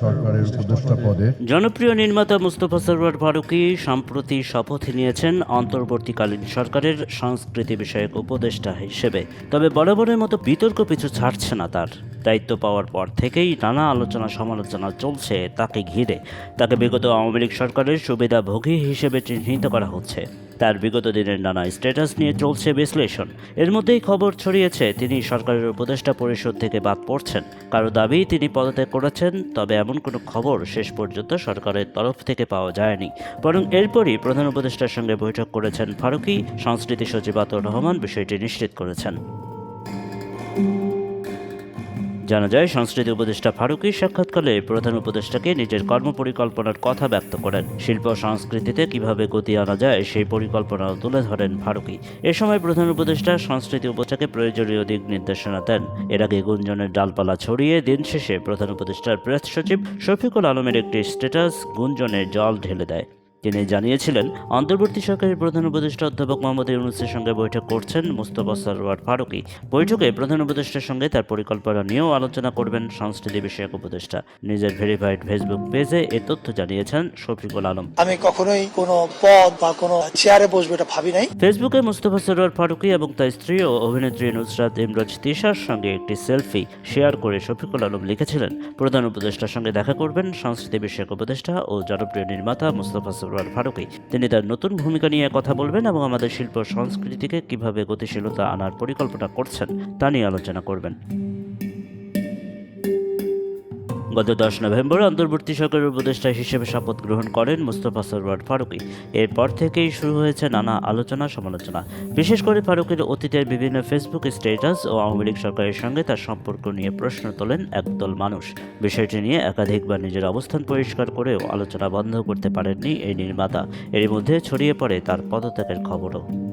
সরকারের উপদেষ্টা পদে। জনপ্রিয় নির্মাতা মুস্তফা সরওয়ার ফারুকী সম্প্রতি শপথ নিয়েছেন অন্তর্বর্তীকালীন সরকারের সংস্কৃতি বিষয়ক উপদেষ্টা হিসেবে। তবে বরাবরের মতো বিতর্ক পিছু ছাড়ছে না তার। দায়িত্ব পাওয়ার পর থেকেই নানা আলোচনা সমালোচনা চলছে তাকে ঘিরে। তাকে বিগত আওয়ামী লীগ সরকারের সুবিধাভোগী হিসেবে চিহ্নিত করা হচ্ছে। তার বিগত দিনের নানা স্ট্যাটাস নিয়ে চলছে বিশ্লেষণ। এর মধ্যেই খবর ছড়িয়েছে, তিনি সরকারের উপদেষ্টা পরিষদ থেকে বাদ পড়ছেন। কারও দাবি তিনি পদত্যাগ করেছেন, তবে এমন কোনো খবর শেষ পর্যন্ত সরকারের তরফ থেকে পাওয়া যায়নি। বরং এরপরই প্রধান উপদেষ্টার সঙ্গে বৈঠক করেছেন ফারুকি, সংস্কৃতি সচিব আতর রহমান বিষয়টি নিশ্চিত করেছেন। জানা যায়, সংস্কৃতি উপদেষ্টা ফারুকি সাক্ষাৎকালে প্রধান উপদেষ্টাকে নিজের কর্মপরিকল্পনার কথা ব্যক্ত করেন। শিল্প সংস্কৃতিতে কীভাবে গতি আনা যায়, সেই পরিকল্পনাও তুলে ধরেন ফারুকি। এ সময় প্রধান উপদেষ্টা সংস্কৃতি উপদেষ্টাকে প্রয়োজনীয় দিক নির্দেশনা দেন। এর আগে গুঞ্জনের ডালপালা ছড়িয়ে দিন শেষে প্রধান উপদেষ্টার প্রেস সচিব শফিকুল আলমের একটি স্ট্যাটাস গুঞ্জনে জল ঢেলে দেয়। তিনি জানিয়েছিলেন অন্তর্বর্তী সরকারের প্রধান উপদেষ্টা অধ্যাপক মোহাম্মদ ইউনুসের সঙ্গে বৈঠক করছেন মুস্তফা সরওয়ার ফারুকি। বৈঠকে প্রধান উপদেষ্টার সঙ্গে তার পরিকল্পনা নিয়েও আলোচনা করবেন সংস্কৃতি বিষয়ক উপদেষ্টা। নিজের ভেরিফাইড ফেসবুক পেজে এ তথ্য জানিয়েছেন শফিকুল আলম। আমি কখনোই কোনো পদ বা কোনো চেয়ারে বসবো এটা ভাবি নাই। ফেসবুকে মুস্তফা সরোয়ার ফারুকি এবং তার স্ত্রী ও অভিনেত্রী নুসরাত ইমরাজ তিশার সঙ্গে একটি সেলফি শেয়ার করে শফিকুল আলম লিখেছিলেন। প্রধান উপদেষ্টার সঙ্গে দেখা করবেন সংস্কৃতি বিষয়ক উপদেষ্টা ও জনপ্রিয় নির্মাতা মুস্তফা সরোয়ার ফারুকি। তিনি তার নতুন ভূমিকা নিয়ে কথা বলবেন এবং আমাদের শিল্প সংস্কৃতিকে কীভাবে গতিশীলতা আনার পরিকল্পনা করছেন তা নিয়ে আলোচনা করবেন। গত দশ নভেম্বর অন্তর্বর্তী সরকারের উপদেষ্টা হিসেবে শপথ গ্রহণ করেন মুস্তফা সরওয়ার ফারুকি। এরপর থেকেই শুরু হয়েছে নানা আলোচনা সমালোচনা। বিশেষ করে ফারুকের অতীতের বিভিন্ন ফেসবুক স্ট্যাটাস ও আওয়ামী লীগ সরকারের সঙ্গে তার সম্পর্ক নিয়ে প্রশ্ন তোলেন একদল মানুষ। বিষয়টি নিয়ে একাধিকবার নিজের অবস্থান পরিষ্কার করেও আলোচনা বন্ধ করতে পারেননি এই নির্মাতা। এর মধ্যে ছড়িয়ে পড়ে তার পদত্যাগের খবরও।